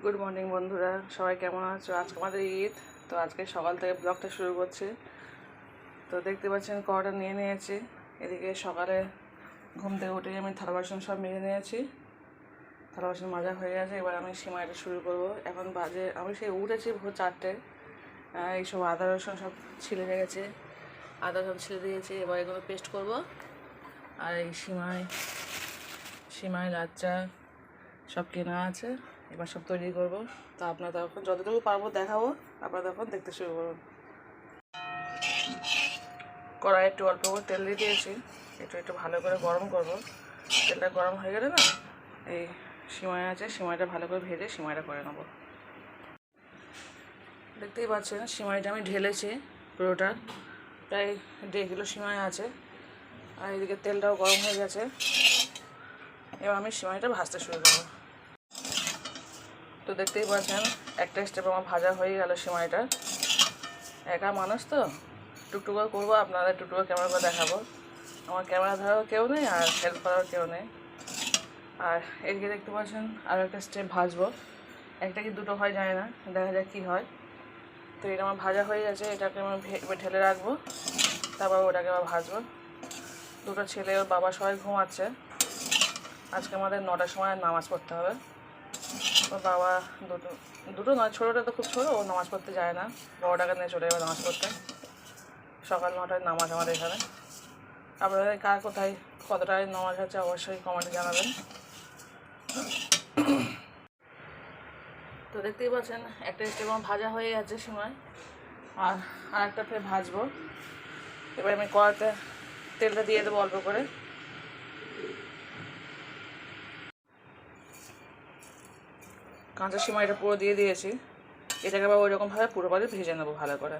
Good morning বন্ধুরা। সবাই কেমন আছো? আজকে আমাদের ঈদ, তো আজকে সকাল থেকে ব্লগটা শুরু করছে। তো দেখতে পাচ্ছেন, কড়াটা নিয়ে নিয়েছি। এদিকে সকালে ঘুম থেকে উঠে আমি থালা বাসন সব মেজে নিয়েছি। থালা বাসন মাজা হয়ে গেছে, এবার আমি সিমাইটা শুরু করব। এখন বাজে, আমি সেই উঠেছি ভোর চারটে। এইসব আদা, রসুন সব ছিলে গেছে আদা সব ছিলে দিয়েছি, এবার এগুলো পেস্ট করব। আর এই সিমাই সিমাই লাচ্চা সব কেনা আছে। এবার সব তৈরি করব। তো আপনারা তখন যতটুকু পারব দেখাবো, আপনারা তখন দেখতে শুরু করুন। কড়াই একটু অল্প করে তেল দিয়ে দিয়েছি। একটু একটু ভালো করে গরম করব। তেলটা গরম হয়ে গেলে না, এই সিমাই আছে, সিমাইটা ভালো করে ভেজে সিমাইটা করে নেব। দেখতেই পাচ্ছেন, সিমাইটা আমি ঢেলেছি পুরোটা। প্রায় দেড় কিলো সিমাই আছে। আর এদিকে তেলটাও গরম হয়ে গেছে। এবার আমি সিমাইটা ভাজতে শুরু করব। তো দেখতেই পাচ্ছেন, একটা স্টেপ আমার ভাজা হয়ে গেল সিমাইটা। একা মানুষ তো? টুকটুকা করব আপনারা টুকটুকা ক্যামেরা করে দেখাবো। আমার ক্যামেরা ধরাও কেউ নেই আর হেল্প করার কেউ নেই। আর এদিকে দেখতে পাচ্ছেন আরও একটা স্টেপ ভাজবো। একটা কি দুটো হয় যায় না, দেখা যাক কী হয়। তো এটা আমার ভাজা হয়ে গেছে, এটাকে আমি ঢেলে রাখব। তারপর ওটাকে আবার ভাজবো। দুটো ছেলে ওর বাবা সবাই ঘুমাচ্ছে। আজকে আমাদের নটার সময় নামাজ পড়তে হবে। ওর বাবা দুটো দুটো নয়, ছোটোটা তো খুব ছোটো, ও নামাজ পড়তে যায় না। বড়টাকে নিয়ে চলে যাবে নামাজ পড়তে। সকাল নটায় নামাজ আমাদের এখানে। আপনাদের কার কোথায় কতটায় নামাজ হচ্ছে অবশ্যই কমেন্টে জানাবেন। তো দেখতেই পাচ্ছেন, একটা স্টেপ আমার ভাজা হয়ে গেছে সময়। আর আর একটা ফের ভাজবো। এবার আমি কড়াতে তেলটা দিয়ে দেবো অল্প করে। কাঁচা সিমাইটা পুরো দিয়ে দিয়েছি। এটাকে আবার ওইরকমভাবে পুরোপুরি ভেজে নেব ভালো করে।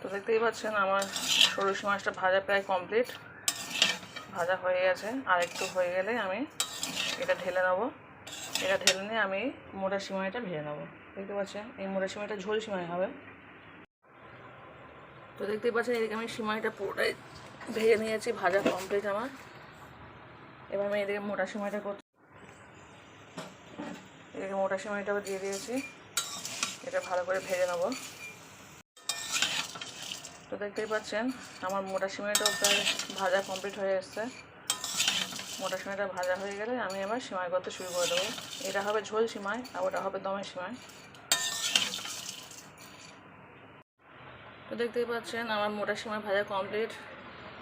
তো দেখতেই পাচ্ছেন আমার সরু মাছটা ভাজা প্রায় কমপ্লিট ভাজা হয়ে গেছে। আর একটু হয়ে গেলে আমি এটা ঢেলে নেব। এটা ঢেলে নিয়ে আমি মোটা সিমাইটা ভেজে নেব। দেখতে পাচ্ছেন? এই মোটা সিমাইটা ঝোল সিমাই হবে। তো দেখতেই পাচ্ছেন, এদিকে আমি সিমাইটা পুরোটাই ভেজে নিয়েছি, ভাজা কমপ্লিট আমার। এবার আমি এদিকে মোটা সিমাইটা করছি। এদিকে মোটা সিমাইটাও দিয়ে দিয়েছি। এটা ভালো করে ভেজে নেব। তো দেখতেই পাচ্ছেন, আমার মোটা সিমাইটাও প্রায় ভাজা কমপ্লিট হয়ে এসছে। মোটা সিমাইটা ভাজা হয়ে গেলে আমি এবার সিমাই করতে শুরু করে দেবো। এটা হবে ঝোল সিমাই আর ওটা হবে দমের সিমাই। তো দেখতেই পাচ্ছেন, আমার মোটা সিমাই ভাজা কমপ্লিট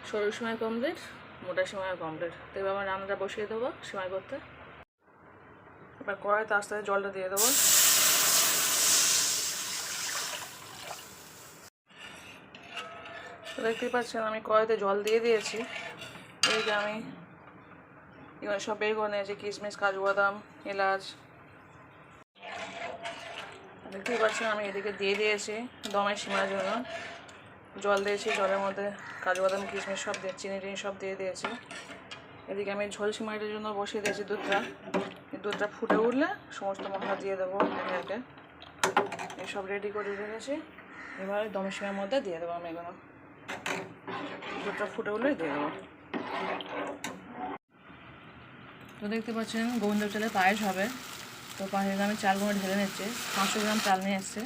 সরু সিমাই কমপ্লিট মোটা সিমাই কমপ্লিট তো এবার আমার রান্নাটা বসিয়ে দেবো সিমাই করতে। এবার কড়াইতে আস্তে আস্তে জলটা দিয়ে দেবো। দেখতেই পাচ্ছেন, আমি কড়াইতে জল দিয়ে দিয়েছি। এই যে আমি এবার সব বের করে নিয়েছি, কিশমিশ, কাজু বাদাম, এলাচ। দেখতেই পাচ্ছেন, আমি এদিকে দিয়ে দিয়েছি দমের সীমার জন্য। জল দিয়েছি, জলের মধ্যে কাজু বাদাম কিশমিশ সব দিয়ে, চিনি টিনি সব দিয়ে দিয়েছি। এদিকে আমি ঝোল সিমাইটার জন্য বসিয়ে দিয়েছি দুধটা। দুধটা ফুটে উঠলে সমস্ত মশলা দিয়ে দেবো এটাকে এসব রেডি করে রেখেছি। এবার দমের সিমাইয়ের মধ্যে দিয়ে দেবো আমি এগুলো। দুধটা ফুটে উঠলে দিয়ে দেবো। তো দেখতে পাচ্ছেন গোবিন্দ চালের পায়েস হবে। তো পায়েস আমি চালগুলো ঢেলে নিচ্ছে। পাঁচশো গ্রাম চাল নিয়ে এসছে।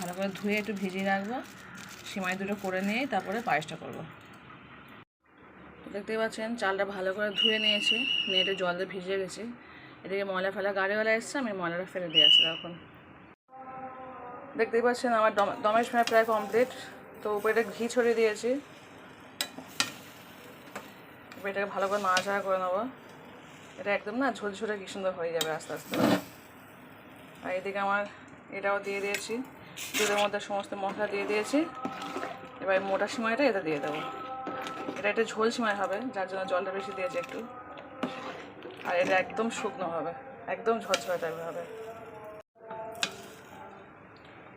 ভালো করে ধুয়ে একটু ভিজিয়ে রাখব। সিমাই দুটো করে নিয়েই তারপরে পায়েসটা করব। দেখতেই পাচ্ছেন, চালটা ভালো করে ধুয়ে নিয়েছি। নিয়ে একটু জল দিয়ে ভিজিয়ে গেছি এদিকে ময়লা ফেলা গাড়িওয়ালা এসছে, আমি ময়লাটা ফেলে দিয়ে আসছি এখন। দেখতেই পাচ্ছেন, আমার দম দমের সময় প্রায় কমপ্লিট তো উপরে ঘি ছড়িয়ে দিয়েছি। এটাকে ভালো করে নাড়াচাড়া করে নেব। এটা একদম না ঝোল ঝোলে কি সুন্দর হয়ে যাবে আস্তে আস্তে। আর এদিকে আমার এটাও দিয়ে দিয়েছি। দুধের মধ্যে সমস্ত মশলা দিয়ে দিয়েছি। এবার মোটা সিমাইটা এটা দিয়ে দেবো। এটা একটা ঝোল সিমাই হবে, যার জন্য জলটা বেশি দিয়েছি একটু। আর এটা একদম শুকনো হবে, একদম ঝরঝরে টাইপের হবে।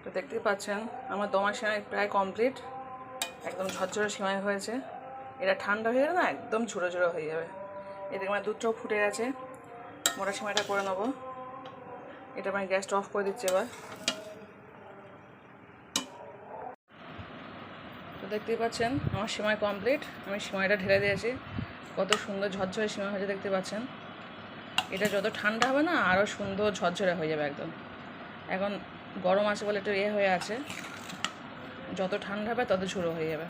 তো দেখতেই পাচ্ছেন, আমার দমা সিমাই প্রায় কমপ্লিট একদম ঝরঝরে সিমাই হয়েছে। এটা ঠান্ডা হয়ে গেলে না একদম ঝুড়ো ঝুড়ো হয়ে যাবে। এদিকে আমার দুধটাও ফুটে গেছে। মোটা সিমাইটা করে নেব। এটা আমি গ্যাসটা অফ করে দিচ্ছি এবার। তো দেখতেই পাচ্ছেন, আমার সিমাই কমপ্লিট আমি সিমাইটা ঢেলে দিয়েছি। কত সুন্দর ঝরঝরে সিমাই হয়েছে, দেখতে পাচ্ছেন। এটা যত ঠান্ডা হবে না আরও সুন্দর ঝরঝরে হয়ে যাবে একদম। এখন গরম আছে বলে একটু এ হয়ে আছে। যত ঠান্ডা হবে, তত ঝুড়ো হয়ে যাবে।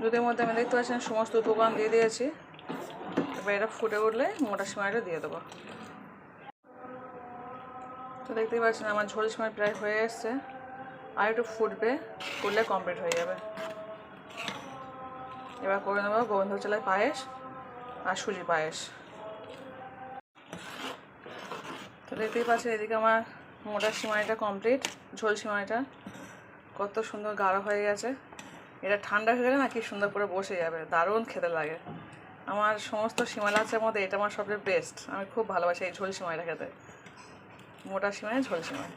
দুধের মধ্যে আমি দেখতে পাচ্ছেন, সমস্ত উপকরণ দিয়ে দিয়েছি। এবার এটা ফুটে উঠলে মোটা সিমাইটা দিয়ে দেবো। তো দেখতেই পাচ্ছেন, আমার ঝোল সিমাই প্রায় হয়ে এসছে। আর একটু ফুটবে ফুটলে কমপ্লিট হয়ে যাবে। এবার করে নেব গোবিন্দ চালের পায়েস আর সুজি পায়েস। তো দেখতেই পাচ্ছেন, এদিকে আমার মোটা সিমাইটা কমপ্লিট ঝোল সিমাইটা কত সুন্দর গাঢ় হয়ে গেছে। এটা ঠান্ডা হয়ে গেলে না কি সুন্দর করে বসে যাবে, দারুণ খেতে লাগে। আমার সমস্ত সিমাই লাচ্ছের মধ্যে এটা আমার সবচেয়ে বেস্ট আমি খুব ভালোবাসি এই ঝোল সিমাইটা খেতে। মোটা সিমাই ঝোল সিমাই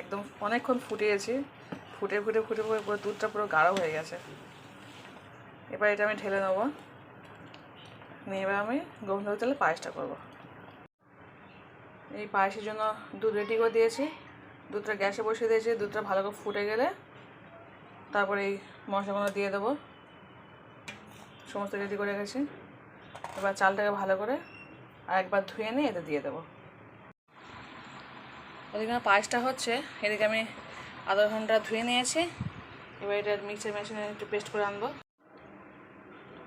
একদম অনেকক্ষণ ফুটিয়েছি ফুটে ফুটে ফুটে ফুটে পুরো দুধটা পুরো গাঢ় হয়ে গেছে। এবার এটা আমি ঢেলে নেব। নিয়ে এবার আমি গোবিন্দ চালে পায়েসটা করব। এই পায়েসের জন্য দুধ রেডি করে দিয়েছি। দুধটা গ্যাসে বসিয়ে দিয়েছি। দুধটা ভালো করে ফুটে গেলে তারপরে এই মশলাগুলো দিয়ে দেবো। সমস্ত রেডি করে গেছি। এবার চালটাকে ভালো করে আর একবার ধুয়ে নিয়ে এতে দিয়ে দেবো। ওদিকে আমার পায়েসটা হচ্ছে এদিকে আমি আধা ঘণ্টা ধুয়ে নিয়েছি। এবার এটা মিক্সার মেশিনে একটু পেস্ট করে আনব।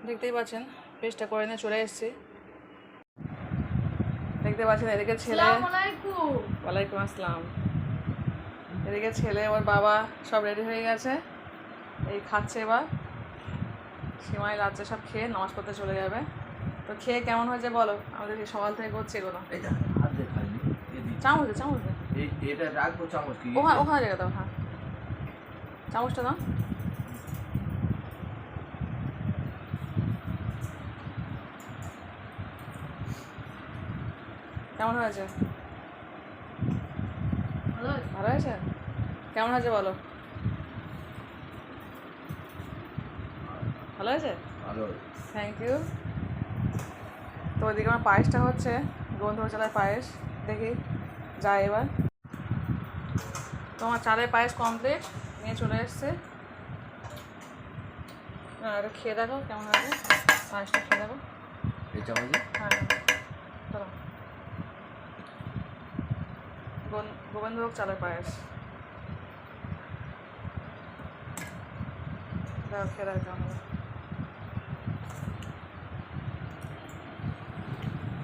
দেখতেই পাচ্ছেন পেস্টটা করে নিয়ে চলে এসেছি। দেখতে পাচ্ছেন এদিকে ছেলে ওয়ালাইকুম আসসালাম। এদিকে ছেলে ওর বাবা সব রেডি হয়ে গেছে। এই খাচ্ছে এবার। সীমাই লাচ্চা সব খেয়ে নামাজ পড়তে চলে যাবে। তো খেয়ে কেমন হয়েছে বলো? আমাদের সকাল থেকে করছে এগুলো। চামচ দে, চামচ এটা রাখব চামচ কি? ওখানে ওখানে জায়গা দাও হ্যাঁ। চামচটা দাও। কেমন হয়েছে? ভালো হয়েছে? কেমন হয়েছে বলো? ভালো হয়েছে? ভালো থ্যাংক ইউ তো ওইদিকে আমার পায়েসটা হচ্ছে গন্ধ চালের পায়েস দেখি যাই এবার। তোমার চালের পায়েস কমপ্লিট নিয়ে চলে এসছে। এটা খেয়ে দেখো কেমন হবে পায়েসটা খেয়ে দেখো। হ্যাঁ চলো। গোবিন্দভোগ চালের পায়েস। দেখো খেয়ে দেখো কেমন হবে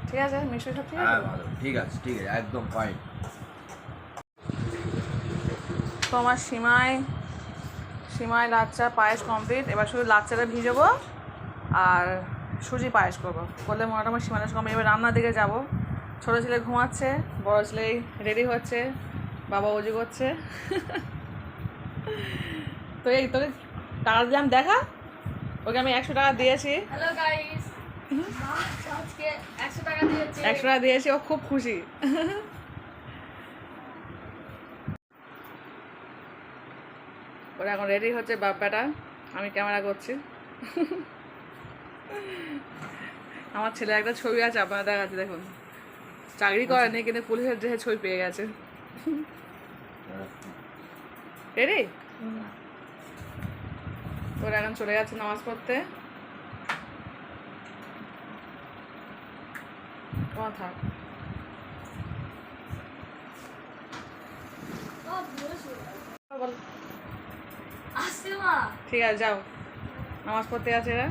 ঠিক আছে মিষ্টি সব ঠিক আছে? হ্যাঁ ঠিক আছে ঠিক আছে একদম ফাইন তো আমার সিমাই সিমাই লাচ্চা পায়েস কমপ্লিট এবার শুধু লাচ্চাটা ভিজাবো আর সুজি পায়েস করব। করলে মনে হয় আমার সীমানা কমপ্লিট এবার রান্নার দিকে যাব। ছোটো ছেলে ঘুমাচ্ছে বড় ছেলে রেডি হচ্ছে বাবা উজু করছে। তো এই তোকে টাকা দিলাম দেখা ওকে আমি একশো টাকা দিয়েছি। হ্যালো গাইস আজকে একশো টাকা দিয়েছে। একশো টাকা দিয়েছি ও খুব খুশি। ওরা এখন রেডি হচ্ছে বাপ্পাটা আমি ক্যামেরা করছি। আমার ছেলে একটা ছবি আছে আপনারা দেখাচ্ছে দেখুন। চাকরি করেনি কিন্তু পুলিশের ড্রেসে ছবি পেয়ে গেছে। রেডি ওরা এখন চলে যাচ্ছে নামাজ পড়তে। তোমার থাক বল। আসছে মা ঠিক আছে, যাও। নামাজ পড়তে আছে এরা।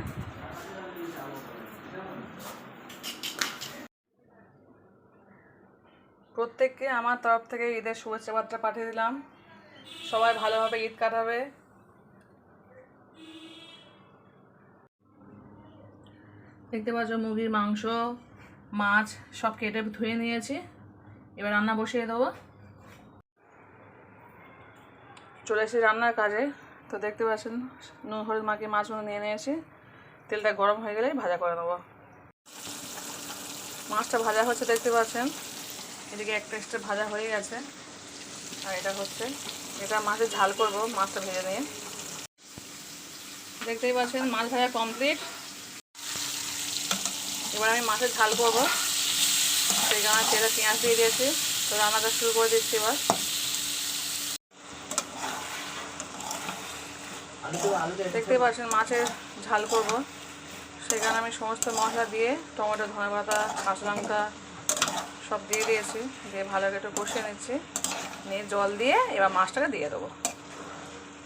প্রত্যেককে আমার তরফ থেকে ঈদের শুভেচ্ছা বার্তা পাঠিয়ে দিলাম। সবাই ভালোভাবে ঈদ কাটাবে। দেখতে পাচ্ছ মুরগির মাংস, মাছ সব কেটে ধুয়ে নিয়েছি। এবার রান্না বসিয়ে দেবো। চলে এসে রান্নার কাজে। তো দেখতে পাচ্ছেন, নুন হলুদ মাখিয়ে মাছগুলো নিয়ে নিয়েছি তেলটা গরম হয়ে গেলেই ভাজা করে নেব। মাছটা ভাজা হচ্ছে দেখতে পাচ্ছেন, এদিকে একটা এক্সট্রা ভাজা হয়ে গেছে। আর এটা হচ্ছে, এটা মাছের ঝাল করব, মাছটা ভেজে নিয়ে। দেখতেই পাচ্ছেন, মাছ ভাজা কমপ্লিট। এবার আমি মাছের ঝাল করব। সেই কারণে সেটা পেঁয়াজ দিয়ে দিয়েছি, তো রান্নাটা শুরু করে দিচ্ছি এবার। দেখতেই পাচ্ছেন মাছের ঝাল করব। সেখানে আমি সমস্ত মশলা দিয়ে টমেটো, ধনে পাতা, কাঁচা লঙ্কা সব দিয়ে দিয়েছি। দিয়ে ভালো করে একটু কষিয়ে নিচ্ছি। নিয়ে জল দিয়ে এবার মাছটাকে দিয়ে দেবো।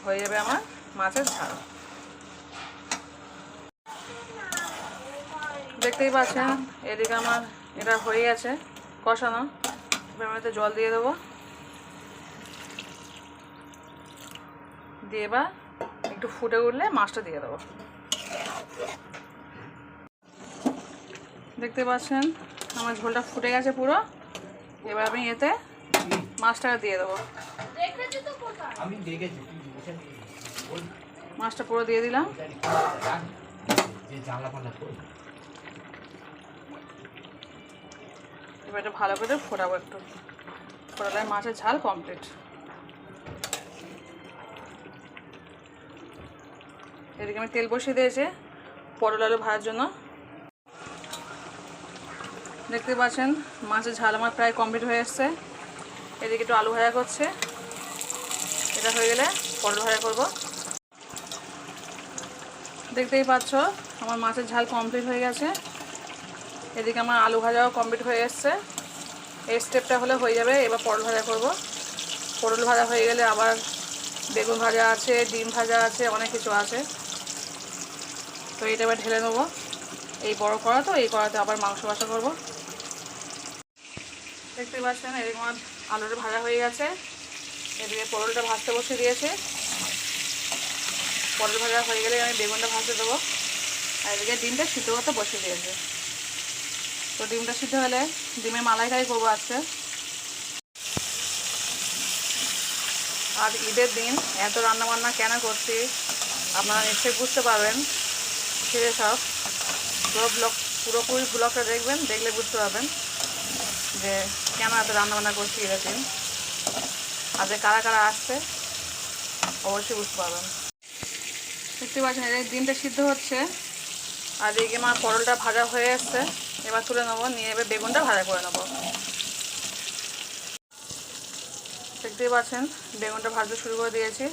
হয়ে যাবে আমার মাছের ঝাল। দেখতেই পাচ্ছেন, এদিকে আমার এটা হয়ে গেছে কষানো। এবার জল দিয়ে দেবো। দিয়ে এবার একটু ফুটে উঠলে মাছটা দিয়ে দেবো। দেখতে পাচ্ছেন? আমার ঝোলটা ফুটে গেছে পুরো। এবার আমি এতে মাছটা দিয়ে দেবো। মাছটা পুরো দিয়ে দিলাম। এবার এটা ভালো করে ফোটাবো একটু। ফোটালে মাছের ঝাল কমপ্লিট। এদিকে আমি তেল বসিয়ে দিয়েছি পটল আলু ভাজার জন্য। দেখতে পাচ্ছেন, মাছের ঝাল আমার প্রায় কমপ্লিট হয়ে এসছে। এদিকে একটু আলু ভাজা করছে। এটা হয়ে গেলে পটল ভাজা করব। দেখতেই পাচ্ছ, আমার মাছের ঝাল কমপ্লিট হয়ে গেছে। এদিকে আমার আলু ভাজাও কমপ্লিট হয়ে এসছে। এই স্টেপটা হলে হয়ে যাবে, এবার পটল ভাজা করব। পটল ভাজা হয়ে গেলে আবার বেগুন ভাজা আছে, ডিম ভাজা আছে, অনেক কিছু আছে। তো এটা এবার ঢেলে নেব। এই বড় কড়া তো এই কড়াতে আবার মাংস ভাজা করব। দেখতে পাচ্ছেন এদিকে আমার আলুটা ভাজা হয়ে গেছে। এদিকে পটলটা ভাজতে বসিয়ে দিয়েছে। পটল ভাজা হয়ে গেলে আমি বেগুনটা ভাজতে দেবো। আর এদিকে ডিমটা সিদ্ধ করতে বসিয়ে দিয়েছে। তো ডিমটা সিদ্ধ হলে ডিমের মালাইকারি করব আজকে। আর ঈদের দিন, এত রান্না বান্না কেন করছি, আপনারা নিশ্চয়ই বুঝতে পারবেন। ফিরে সব পুরো ব্লগ পুরোপুরি ব্লগটা দেখবেন, দেখলে বুঝতে পারবেন যে কেন এত রান্নাবান্না করছি দিন। আর যে কারা কারা আসছে, অবশ্যই বুঝতে পারবেন। দেখতে পাচ্ছেন এই ডিমটা সিদ্ধ হচ্ছে। আর এদিকে আমার পটলটা ভাজা হয়ে এসছে। এবার তুলে নেব, নিয়ে এবার বেগুনটা ভাজা করে নেব। দেখতেই পাচ্ছেন, বেগুনটা ভাজতে শুরু করে দিয়েছি।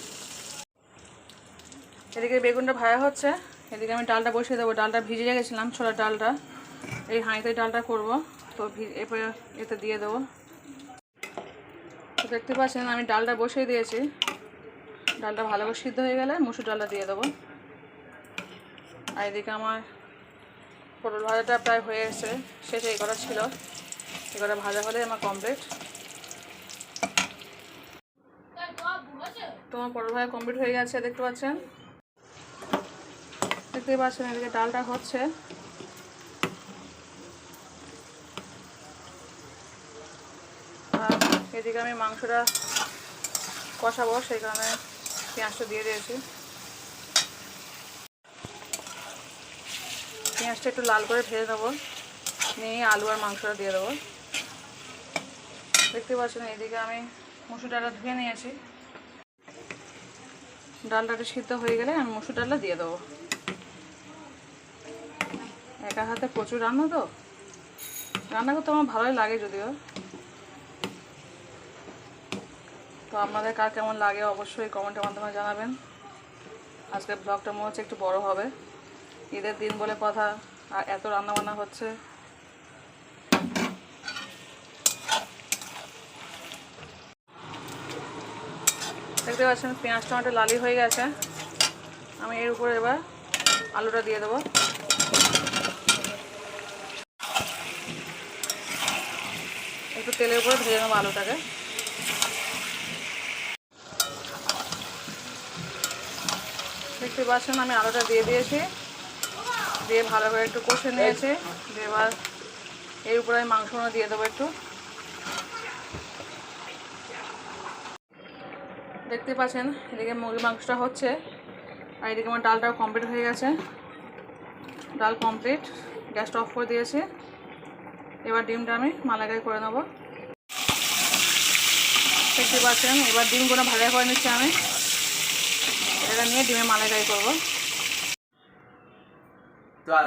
এদিকে বেগুনটা ভাজা হচ্ছে। এদিকে আমি ডালটা বসিয়ে দেবো। ডালটা ভিজে রেখেছিলাম ছোলা ডালটা। এই হাঁড়িতে ডালটা করব। তো এরপরে এতে দিয়ে দেবো। তো দেখতে পাচ্ছেন, আমি ডালটা বসিয়ে দিয়েছি। ডালটা ভালো করে সিদ্ধ হয়ে গেলে মুসুর ডালটা দিয়ে দেবো। আর এদিকে আমার পটল ভাজাটা প্রায় হয়ে এসেছে শেষে এই কটা ছিল। এই কটা ভাজা হলে আমার কমপ্লিট তোমার পটল ভাজা কমপ্লিট হয়ে গেছে, দেখতে পাচ্ছেন? দেখতেই পাচ্ছেন, এদিকে ডালটা হচ্ছে। আর এদিকে আমি মাংসটা কষাবো, সেই কারণে পেঁয়াজটা দিয়ে দিয়েছি। পেঁয়াজটা একটু লাল করে ভেজে দেবো নিয়ে আলু আর মাংসটা দিয়ে দেবো। দেখতে পাচ্ছেন, এদিকে আমি মুসুর ডালটা ধুয়ে নিয়েছি। ডালটা সিদ্ধ হয়ে গেলে আমি মুসুর ডালটা দিয়ে দেবো। একা হাতে প্রচুর রান্না তো? রান্না করতে আমার ভালোই লাগে যদিও। তো আপনাদের কার কেমন লাগে অবশ্যই কমেন্টের মাধ্যমে জানাবেন। আজকের ব্লগটা মনে হচ্ছে একটু বড় হবে। ঈদের দিন বলে কথা, আর এত রান্না বান্না হচ্ছে। দেখতে পাচ্ছেন পেঁয়াজ, টমেটো লালি হয়ে গেছে। আমি এর উপরে এবার আলুটা দিয়ে দেবো। একটু তেলের উপরে ভেজে নেব আলুটাকে। দেখতে পাচ্ছেন আমি আলুটা দিয়ে দিয়েছি। দিয়ে ভালো করে একটু কষে নিয়েছি। দিয়ে এবার এর উপরে আমি মাংসগুলো দিয়ে দেবো একটু। দেখতে পাচ্ছেন, এদিকে মুরগি মাংসটা হচ্ছে, আর এদিকে আমার ডালটাও কমপ্লিট হয়ে গেছে। ডাল কমপ্লিট গ্যাসটা অফ করে দিয়েছি। এবার ডিমটা আমি মালাগাই করে নেব। দেখতে পাচ্ছেন এবার ডিমগুলো ভাজা করে নিচ্ছি আমি। এটা নিয়ে ডিমে মালাইকারি করব।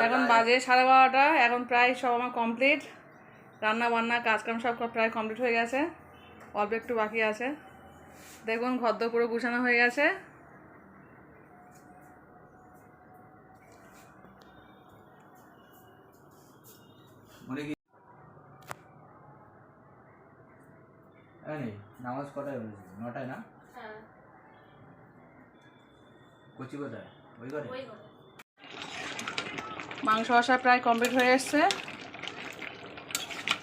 এখন বাজে সাড়ে বারোটা এখন প্রায় সব আমার কমপ্লিট। রান্না বান্না কাজকাম সব প্রায় কমপ্লিট হয়ে গেছে। অল্প একটু বাকি আছে। দেখুন ঘর পুরো গুছানো হয়ে গেছে। অনেক কি আরে নামাজ কটায় হয়েছে নটায় না? হ্যাঁ। কচি কোথায়? ওই করে ওই করে মাংস আসা প্রায় কমপ্লিট হয়ে এসছে।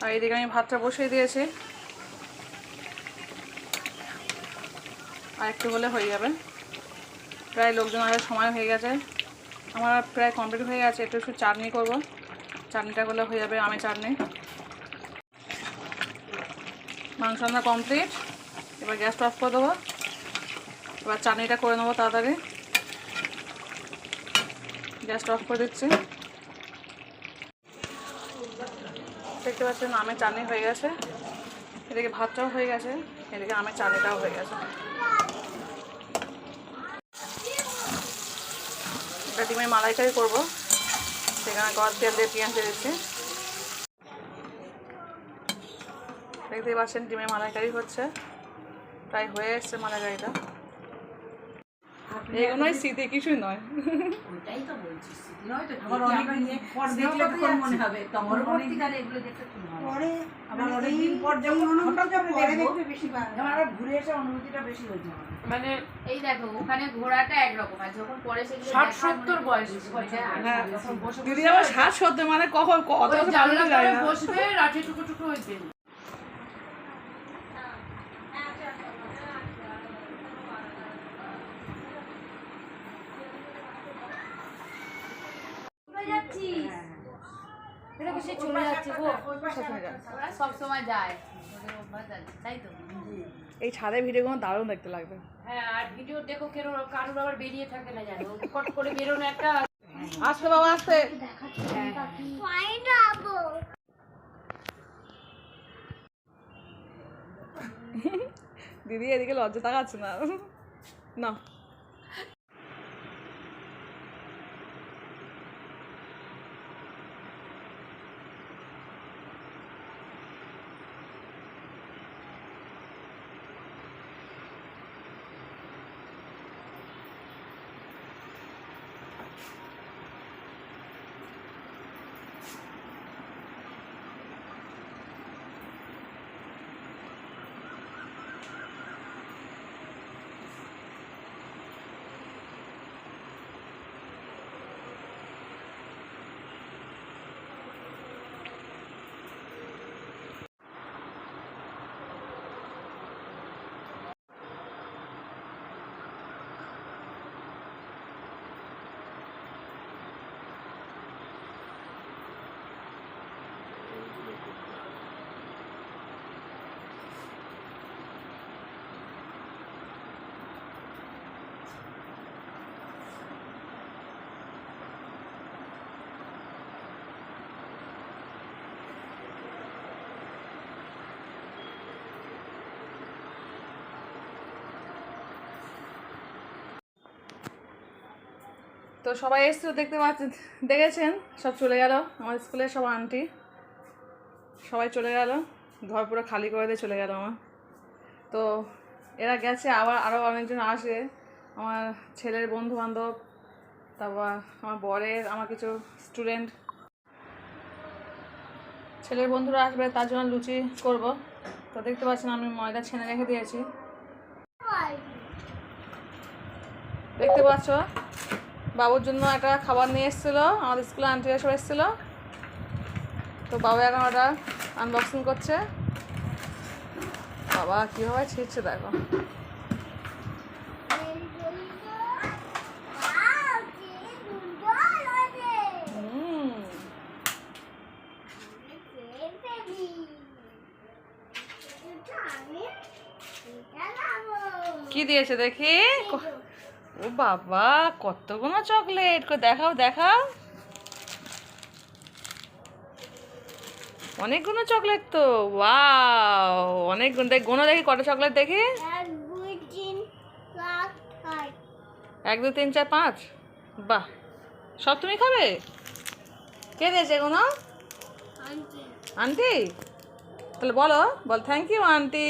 আর এদিকে আমি ভাতটা বসিয়ে দিয়েছি। আর একটু হলে হয়ে যাবে। প্রায় লোকজন আসার সময় হয়ে গেছে। আমার প্রায় কমপ্লিট হয়ে গেছে। একটু একটু চাটনি করব। চাটনিটা করলে হয়ে যাবে আমি চাটনি। মাংস রান্না কমপ্লিট এবার গ্যাসটা অফ করে দেবো। এবার চাটনিটা করে নেব তাড়াতাড়ি। গ্যাসটা অফ করে দিচ্ছি। দেখতে পাচ্ছেন আমের চাটনি হয়ে গেছে। এদিকে ভাতটাও হয়ে গেছে। এদিকে আমের চাটনিটাও হয়ে গেছে। এটা ডিমের মালাইকারি করব। সেখানে গদ তেল দিয়ে পেঁয়াজ দিচ্ছি। দেখতেই পাচ্ছেন ডিমের মালাইকারি হচ্ছে। প্রায় হয়ে এসছে মালাইকারিটা। এগুলোই স্মৃতি কিছুই নয়। ওটাই তো বলছি আবার অনেকদিন পর দেখলে তখন মনে হবে তখন পরবর্তীকালে এগুলো দেখতে কি আবার অনেকদিন পর যখন হঠাৎ করে দেখবে বেশি যেমন আবার ঘুরে এসে অনুভূতিটা বেশি হয়েছে আমার। মানে এই দেখো ওখানে ঘোড়াটা একরকম আর যখন পরে সেগুলো ষাট সত্তর বয়স হ্যাঁ। তখন বসে দিদি আমার শ্বাস সত্যি মানে কখন কত বসবে রাতে টুকু টুকু হইবে এটা বেশি চলে যাচ্ছে গো সব সময় যায়। ওদের অভ্যাস আছে তাই তো? এই ছাদের ভিডিওগুলো দারুণ দেখতে লাগবে। হ্যাঁ আর ভিডিও দেখো কেন কারোর আবার বেরিয়ে থাকে না জানো। কট করে বেরোনো একটা আসতে বাবা আসতে। দিদি এদিকে লজ্জা তাকাচ্ছে না। না। তো সবাই এসছে দেখতে পাচ্ছেন, দেখেছেন? সব চলে গেল। আমার স্কুলের সব আন্টি। সবাই চলে গেল। ঘর পুরো খালি করে দিয়ে চলে গেল আমার। তো এরা গেছে, আবার আরও অনেকজন আসে। আমার ছেলের বন্ধু বান্ধব তারপর আমার বরের, আমার কিছু স্টুডেন্ট ছেলের বন্ধুরা আসবে, তার জন্য লুচি করব। তো দেখতে পাচ্ছেন, আমি ময়দা ছেনে রেখে দিয়েছি। দেখতে পাচ্ছ? বাবুর জন্য একটা খাবার নিয়ে এসেছিল আমাদের স্কুলে আন্টিরা সব এসেছিল। তো বাবা এখন ওটা আনবক্সিং করছে। বাবা কীভাবে ছিঁড়ছে দেখো। কি দিয়েছে দেখি? ও বাবা কতগুলো চকলেট দেখাও দেখাও। অনেকগুলো চকলেট তো ওয়াও অনেকগুলো দেখ গোনো দেখি কটা চকলেট দেখি। এক দুই তিন চার পাঁচ। বাহ! সব তুমি খাবে? কে দিয়েছে এগুলো আন্টি। তাহলে বলো বল থ্যাংক ইউ আন্টি।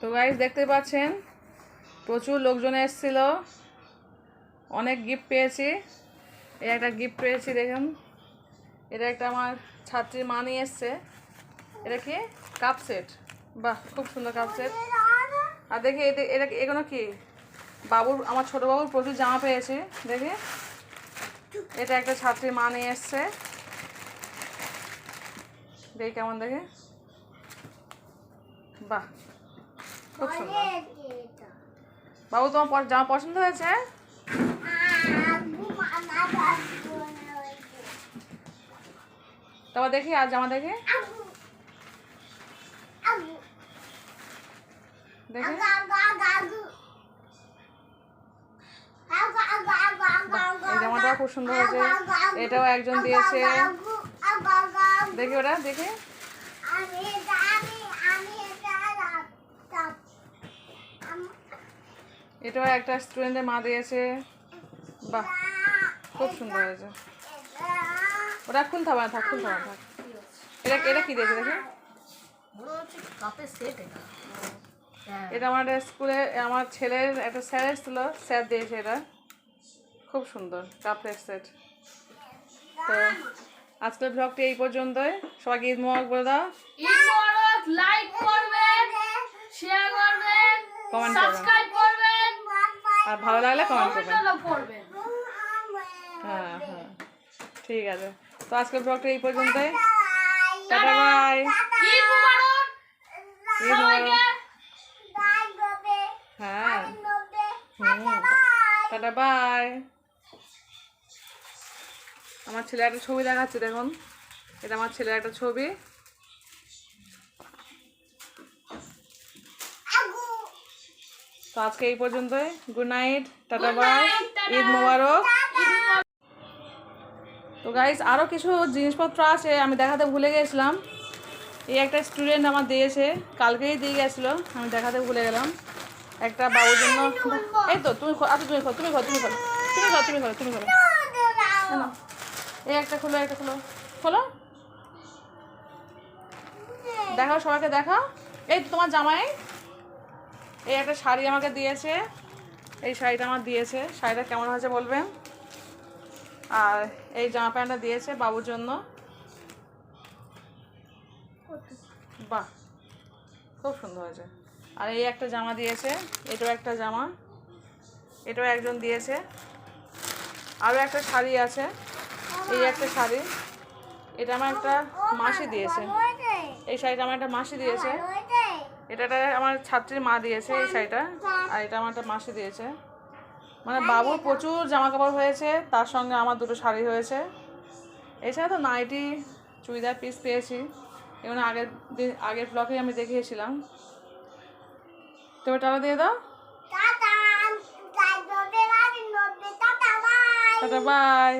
তো গাইজ দেখতে পাচ্ছেন, প্রচুর লোকজন এসেছিল। অনেক গিফট পেয়েছি। এই একটা গিফট পেয়েছি, দেখুন। এটা একটা আমার ছাত্রীর মা নিয়ে এসছে। এটা কি? কাপ সেট বাহ, খুব সুন্দর কাপ সেট আর দেখি এটা এটা এগুলো কি? বাবুর, আমার ছোট বাবুর প্রচুর জামা পেয়েছে, দেখি। এটা একটা ছাত্রীর মা নিয়ে এসছে। দেখি কেমন দেখে। বাহ বাবু, তোমার জামা পছন্দ হয়েছে? তারপর দেখি, আর জামা দেখি? দেখি। এই জামাটাও খুব সুন্দর হয়েছে। এটাও একজন দিয়েছে। দেখি ওটা, দেখি। এটাও একটা স্টুডেন্টের মা দিয়েছে। বাহ খুব সুন্দর হয়েছে। ওটা খুলতে হবে না থাক হবে থাক। এটা এটা কী দিয়েছে দেখি? ওরা হচ্ছে কাপের সেট এটা। হ্যাঁ। এটা আমার স্কুলে আমার ছেলের একটা স্যার এসেছিল স্যার দিয়েছে এটা। খুব সুন্দর কাপের সেট তো আজকের ব্লগটি এই পর্যন্তই। সবাইকে ঈদ মোবারক বলে দাও। ঈদ মোবারক লাইক করবেন শেয়ার করবেন Comment করবেন। সাবস্ক্রাইব করবেন। আর ভালো লাগলে কমেন্ট করবেন। হ্যাঁ হ্যাঁ। ঠিক আছে। তো আজকের ব্লগটা এই পর্যন্তই। টাটা। বাই হ্যাঁ। টাটা বাই আমার ছেলে একটা ছবি দেখাচ্ছে দেখুন। এটা আমার ছেলের একটা ছবি। তো আজকে এই পর্যন্তই। Good night tata bye Eid Mubarak. তো গাইজ আরও কিছু জিনিসপত্র আছে আমি দেখাতে ভুলে গেছিলাম। এই একটা স্টুডেন্ট আমার দিয়েছে কালকেই দিয়ে গেছিল আমি দেখাতে ভুলে গেলাম। একটা বাবুর জন্য এই তো তুমি আচ্ছা তুমি খো তুমি খো তুমি খোলো তুমি খো তুমি খোলো তুমি না, এই একটা খোলো একটা খোলো। খোলো। দেখাও সবাইকে দেখাও। এই তো তোমার জামাই। এই একটা শাড়ি আমাকে দিয়েছে। এই শাড়িটা আমার দিয়েছে। শাড়িটা কেমন হয়েছে বলবেন? আর এই জামা প্যান্টটা দিয়েছে বাবুর জন্য। বাহ, খুব সুন্দর হয়েছে। আর এই একটা জামা দিয়েছে, এটাও একটা জামা। এটাও একজন দিয়েছে। আরও একটা শাড়ি আছে। এই একটা শাড়ি। এটা আমার একটা মাসি দিয়েছে। এই শাড়িটা আমার একটা মাসি দিয়েছে। এটা আমার ছাত্রীর মা দিয়েছে এই শাড়িটা আর এটা আমার একটা মাসি দিয়েছে। মানে বাবুর প্রচুর জামা কাপড় হয়েছে তার সঙ্গে আমার দুটো শাড়ি হয়েছে। এছাড়া তো নাইটি চুড়িদার পিস পেয়েছি। এগুলো আগের দিন আগের ব্লকে আমি দেখিয়েছিলাম। তবে টাকা দিয়ে দাও। Tata bye